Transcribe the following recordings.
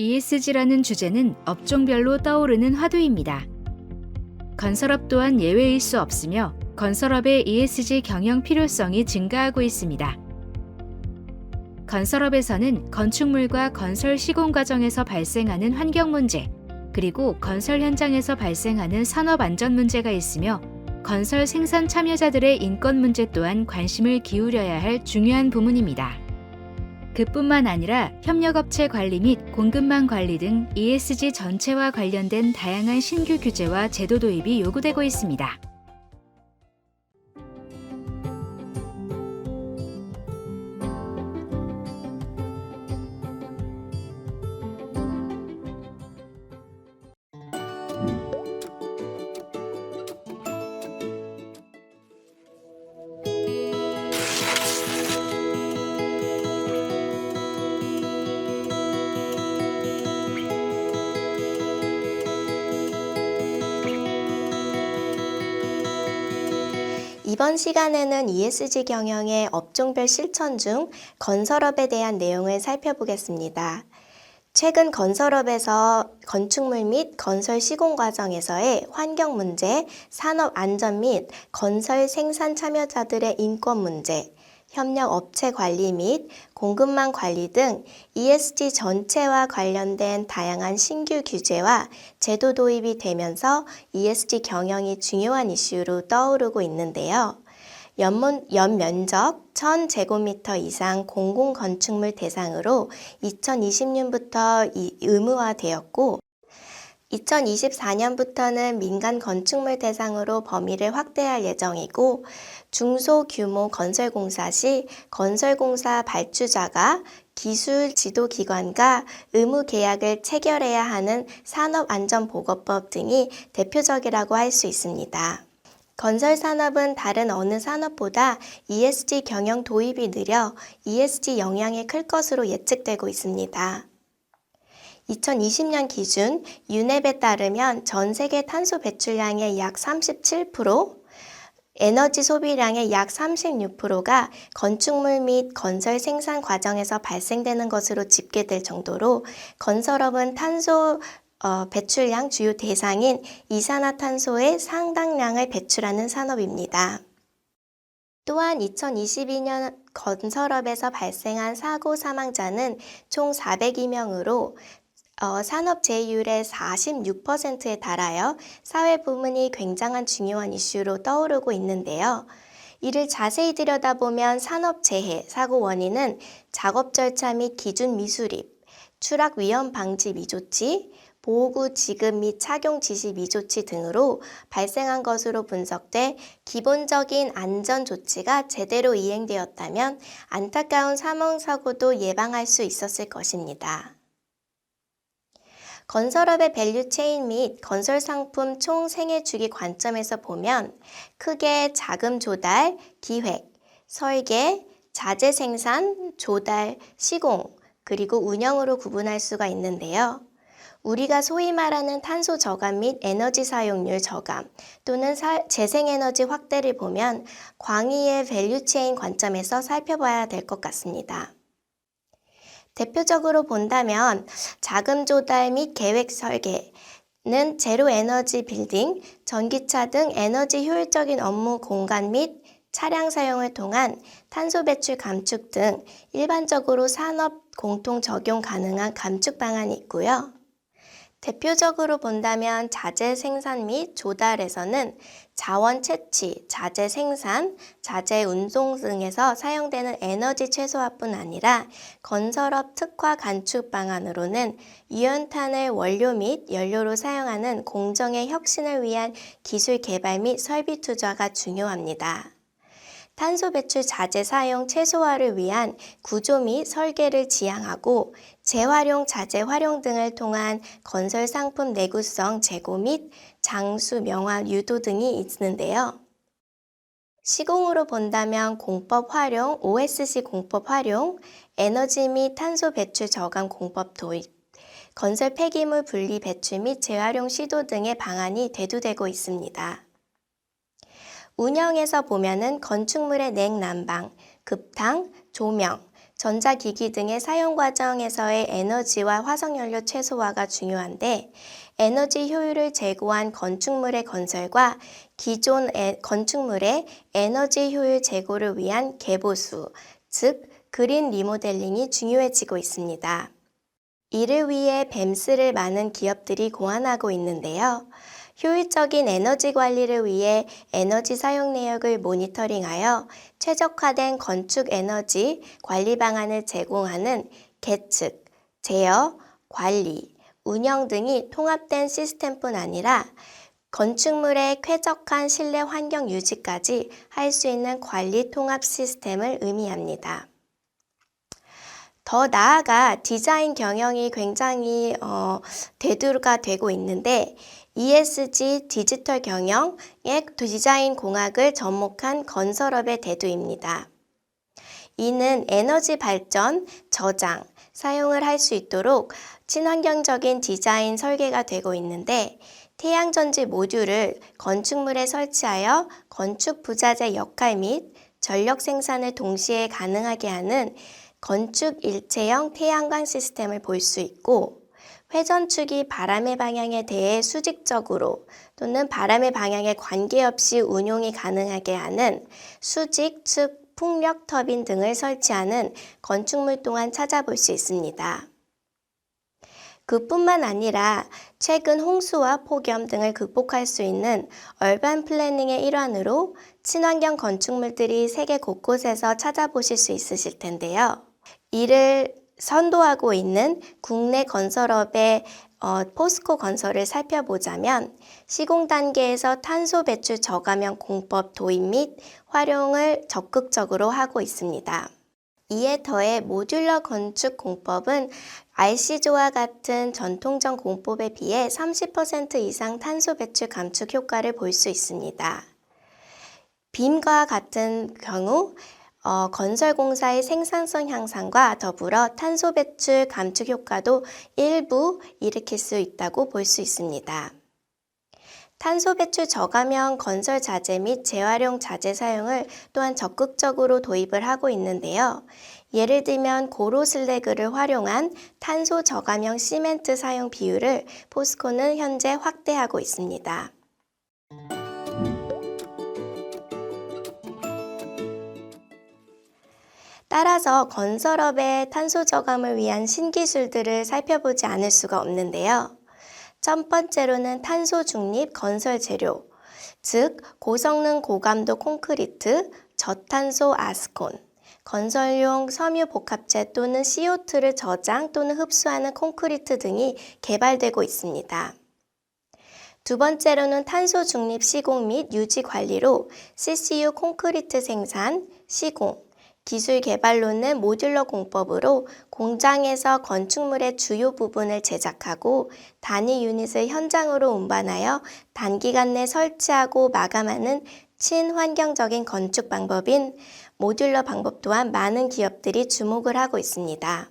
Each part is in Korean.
ESG라는 주제는 업종별로 떠오르는 화두입니다. 건설업 또한 예외일 수 없으며 건설업의 ESG 경영 필요성이 증가하고 있습니다. 건설업에서는 건축물과 건설 시공 과정에서 발생하는 환경 문제, 그리고 건설 현장에서 발생하는 산업 안전 문제가 있으며 건설 생산 참여자들의 인권 문제 또한 관심을 기울여야 할 중요한 부문입니다. 그뿐만 아니라 협력업체 관리 및 공급망 관리 등 ESG 전체와 관련된 다양한 신규 규제와 제도 도입이 요구되고 있습니다. 이번 시간에는 ESG 경영의 업종별 실천 중 건설업에 대한 내용을 살펴보겠습니다. 최근 건설업에서 건축물 및 건설 시공 과정에서의 환경 문제, 산업 안전 및 건설 생산 참여자들의 인권 문제, 협력 업체 관리 및 공급망 관리 등 ESG 전체와 관련된 다양한 신규 규제와 제도 도입이 되면서 ESG 경영이 중요한 이슈로 떠오르고 있는데요. 연문, 연면적 1000제곱미터 이상 공공건축물 대상으로 2020년부터 의무화되었고 2024년부터는 민간 건축물 대상으로 범위를 확대할 예정이고 중소규모 건설공사 시 건설공사 발주자가 기술 지도 기관과 의무 계약을 체결해야 하는 산업안전보건법 등이 대표적이라고 할 수 있습니다. 건설 산업은 다른 어느 산업보다 ESG 경영 도입이 느려 ESG 영향이 클 것으로 예측되고 있습니다. 2020년 기준 유넵에 따르면 전 세계 탄소 배출량의 약 37%, 에너지 소비량의 약 36%가 건축물 및 건설 생산 과정에서 발생되는 것으로 집계될 정도로 건설업은 탄소 어, 배출량 주요 대상인 이산화탄소의 상당량을 배출하는 산업입니다. 또한 2022년 건설업에서 발생한 사고 사망자는 총 402명으로 어, 산업 제휴율의 46%에 달하여 사회 부문이 굉장한 중요한 이슈로 떠오르고 있는데요. 이를 자세히 들여다보면 산업 재해 사고 원인은 작업 절차 및 기준 미수립, 추락 위험 방지 미조치, 보호구 지급 및 착용 지시 미조치 등으로 발생한 것으로 분석돼 기본적인 안전 조치가 제대로 이행되었다면 안타까운 사망 사고도 예방할 수 있었을 것입니다. 건설업의 밸류 체인 및 건설 상품 총 생애 주기 관점에서 보면 크게 자금 조달, 기획, 설계, 자재 생산, 조달, 시공, 그리고 운영으로 구분할 수가 있는데요. 우리가 소위 말하는 탄소 저감 및 에너지 사용률 저감 또는 재생에너지 확대를 보면 광의의 밸류 체인 관점에서 살펴봐야 될 것 같습니다. 대표적으로 본다면 자금 조달 및 계획 설계 는 제로 에너지 빌딩, 전기차 등 에너지 효율적인 업무 공간 및 차량 사용을 통한 탄소 배출 감축 등 일반적으로 산업 공통 적용 가능한 감축 방안이 있고요. 대표적으로 본다면 자재 생산 및 조달에서는 자원 채취, 자재 생산, 자재 운송 등에서 사용되는 에너지 최소화뿐 아니라 건설업 특화 간축 방안으로는 유연탄을 원료 및 연료로 사용하는 공정의 혁신을 위한 기술 개발 및 설비 투자가 중요합니다. 탄소 배출 자재 사용 최소화를 위한 구조 및 설계를 지향하고 재활용 자재 활용 등을 통한 건설 상품 내구성 제고 및 장수 명화 유도 등이 있는데요. 시공으로 본다면 공법 활용, OSC 공법 활용, 에너지 및 탄소 배출 저감 공법 도입, 건설 폐기물 분리 배출 및 재활용 시도 등의 방안이 대두되고 있습니다. 운영에서 보면은 건축물의 냉난방, 급탕, 조명, 전자기기 등의 사용 과정에서의 에너지와 화석연료 최소화가 중요한데 에너지 효율을 제고한 건축물의 건설과 기존 에- 건축물의 에너지 효율 제고를 위한 개보수, 즉 그린 리모델링이 중요해지고 있습니다. 이를 위해 뱀스를 많은 기업들이 고안하고 있는데요. 효율적인 에너지 관리를 위해 에너지 사용 내역을 모니터링하여 최적화된 건축 에너지 관리 방안을 제공하는 계측, 제어, 관리, 운영 등이 통합된 시스템뿐 아니라 건축물의 쾌적한 실내 환경 유지까지 할 수 있는 관리 통합 시스템을 의미합니다. 더 나아가 디자인 경영이 굉장히 어, 대두가 되고 있는데 ESG 디지털 경영의 디자인 공학을 접목한 건설업의 대두입니다. 이는 에너지 발전, 저장, 사용을 할 수 있도록 친환경적인 디자인 설계가 되고 있는데 태양전지 모듈을 건축물에 설치하여 건축 부자재 역할 및 전력 생산을 동시에 가능하게 하는 건축 일체형 태양광 시스템을 볼 수 있고 회전축이 바람의 방향에 대해 수직적으로 또는 바람의 방향에 관계없이 운용이 가능하게 하는 수직, 측, 풍력 터빈 등을 설치하는 건축물 또한 찾아볼 수 있습니다. 그뿐만 아니라 최근 홍수와 폭염 등을 극복할 수 있는 얼반 플래닝의 일환으로 친환경 건축물들이 세계 곳곳에서 찾아보실 수 있으실 텐데요. 이를 선도하고 있는 국내 건설업의 어, 포스코 건설을 살펴보자면 시공 단계에서 탄소 배출 저감형 공법 도입 및 활용을 적극적으로 하고 있습니다. 이에 더해 모듈러 건축 공법은 RC조와 같은 전통적 공법에 비해 30% 이상 탄소 배출 감축 효과를 볼 수 있습니다. 빔과 같은 경우 어, 건설공사의 생산성 향상과 더불어 탄소 배출 감축 효과도 일부 일으킬 수 있다고 볼 수 있습니다. 탄소 배출 저감형 건설 자재 및 재활용 자재 사용을 또한 적극적으로 도입을 하고 있는데요. 예를 들면 고로 슬래그를 활용한 탄소 저감형 시멘트 사용 비율을 포스코는 현재 확대하고 있습니다. 따라서 건설업의 탄소 저감을 위한 신기술들을 살펴보지 않을 수가 없는데요. 첫 번째로는 탄소 중립 건설 재료, 즉 고성능 고감도 콘크리트, 저탄소 아스콘, 건설용 섬유 복합체 또는 CO2를 저장 또는 흡수하는 콘크리트 등이 개발되고 있습니다. 두 번째로는 탄소 중립 시공 및 유지 관리로 CCU 콘크리트 생산, 시공, 기술 개발로는 모듈러 공법으로 공장에서 건축물의 주요 부분을 제작하고 단위 유닛을 현장으로 운반하여 단기간 내 설치하고 마감하는 친환경적인 건축 방법인 모듈러 방법 또한 많은 기업들이 주목을 하고 있습니다.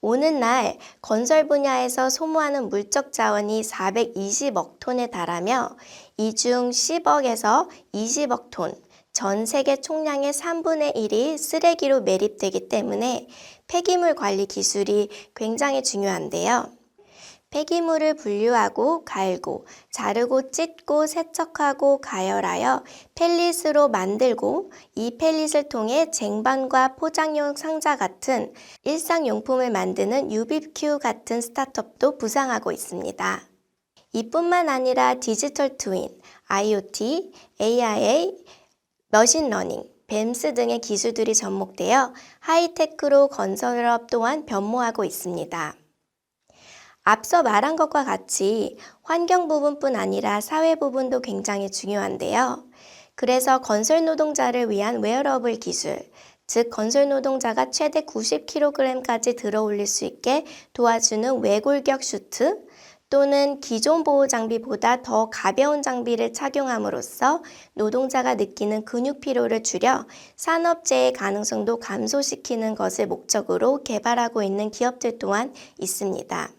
오늘날 건설 분야에서 소모하는 물적 자원이 420억 톤에 달하며 이 중 10억에서 20억 톤, 전 세계 총량의 3분의 1이 쓰레기로 매립되기 때문에 폐기물 관리 기술이 굉장히 중요한데요. 폐기물을 분류하고 갈고 자르고 찢고 세척하고 가열하여 펠릿으로 만들고 이 펠릿을 통해 쟁반과 포장용 상자 같은 일상용품을 만드는 유비큐 같은 스타트업도 부상하고 있습니다. 이뿐만 아니라 디지털 트윈, IoT, AIA, 머신러닝, 뱀스 등의 기술들이 접목되어 하이테크로 건설업 또한 변모하고 있습니다. 앞서 말한 것과 같이 환경 부분뿐 아니라 사회 부분도 굉장히 중요한데요. 그래서 건설 노동자를 위한 웨어러블 기술, 즉 건설 노동자가 최대 90kg까지 들어 올릴 수 있게 도와주는 외골격 슈트 또는 기존 보호 장비보다 더 가벼운 장비를 착용함으로써 노동자가 느끼는 근육 피로를 줄여 산업재해 가능성도 감소시키는 것을 목적으로 개발하고 있는 기업들 또한 있습니다.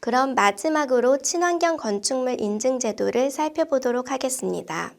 그럼 마지막으로 친환경 건축물 인증 제도를 살펴보도록 하겠습니다.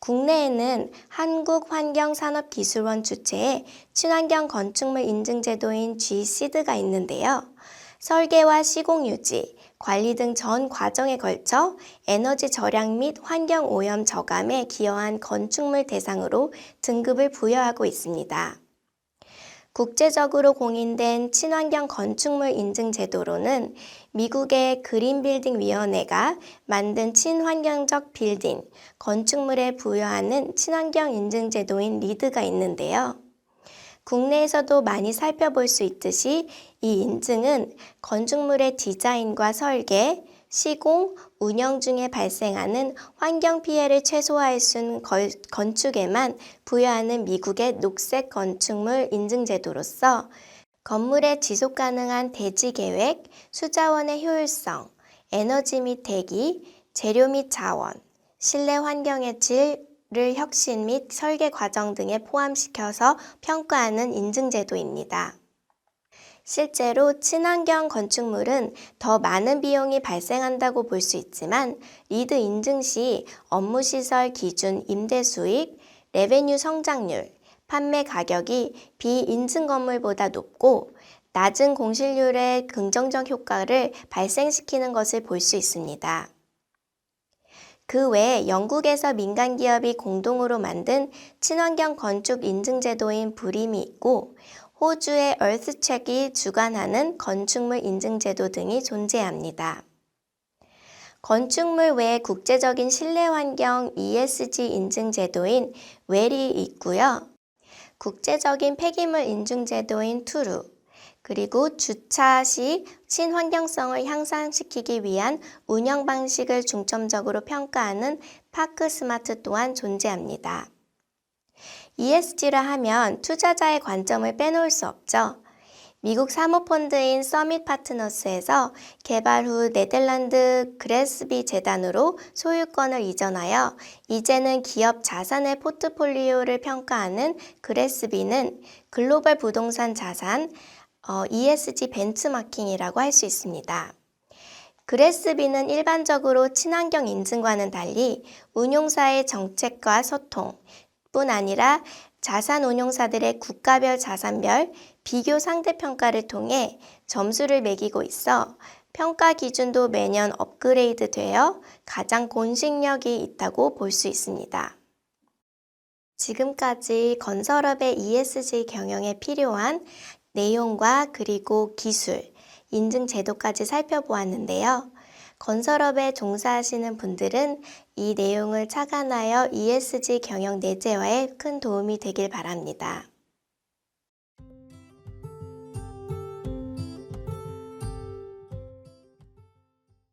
국내에는 한국환경산업기술원 주최의 친환경 건축물 인증 제도인 GCD가 있는데요. 설계와 시공 유지, 관리 등 전 과정에 걸쳐 에너지 절약 및 환경 오염 저감에 기여한 건축물 대상으로 등급을 부여하고 있습니다. 국제적으로 공인된 친환경 건축물 인증 제도로는 미국의 그린 빌딩 위원회가 만든 친환경적 빌딩, 건축물에 부여하는 친환경 인증 제도인 리드가 있는데요. 국내에서도 많이 살펴볼 수 있듯이 이 인증은 건축물의 디자인과 설계, 시공, 운영 중에 발생하는 환경 피해를 최소화할 수 있는 걸- 건축에만 부여하는 미국의 녹색 건축물 인증 제도로서 건물의 지속 가능한 대지 계획, 수자원의 효율성, 에너지 및 대기, 재료 및 자원, 실내 환경의 질을 혁신 및 설계 과정 등에 포함시켜서 평가하는 인증 제도입니다. 실제로 친환경 건축물은 더 많은 비용이 발생한다고 볼 수 있지만 리드 인증 시 업무 시설 기준 임대 수익, 레베뉴 성장률, 판매 가격이 비인증 건물보다 높고 낮은 공실률의 긍정적 효과를 발생시키는 것을 볼 수 있습니다. 그 외에 영국에서 민간 기업이 공동으로 만든 친환경 건축 인증 제도인 브림이 있고 호주의 얼스책이 주관하는 건축물 인증 제도 등이 존재합니다. 건축물 외에 국제적인 실내 환경 ESG 인증 제도인 웰이 있고요. 국제적인 폐기물 인증 제도인 투루, 그리고 주차 시 친환경성을 향상시키기 위한 운영 방식을 중점적으로 평가하는 파크 스마트 또한 존재합니다. ESG라 하면 투자자의 관점을 빼놓을 수 없죠. 미국 사모펀드인 서밋 파트너스에서 개발 후 네덜란드 그레스비 재단으로 소유권을 이전하여 이제는 기업 자산의 포트폴리오를 평가하는 그레스비는 글로벌 부동산 자산 어, ESG 벤치마킹이라고 할 수 있습니다. 그레스비는 일반적으로 친환경 인증과는 달리 운용사의 정책과 소통, 뿐 아니라 자산 운용사들의 국가별 자산별 비교 상대 평가를 통해 점수를 매기고 있어 평가 기준도 매년 업그레이드 되어 가장 공식력이 있다고 볼 수 있습니다. 지금까지 건설업의 ESG 경영에 필요한 내용과 그리고 기술, 인증 제도까지 살펴보았는데요. 건설업에 종사하시는 분들은 이 내용을 착안하여 ESG 경영 내재화에 큰 도움이 되길 바랍니다.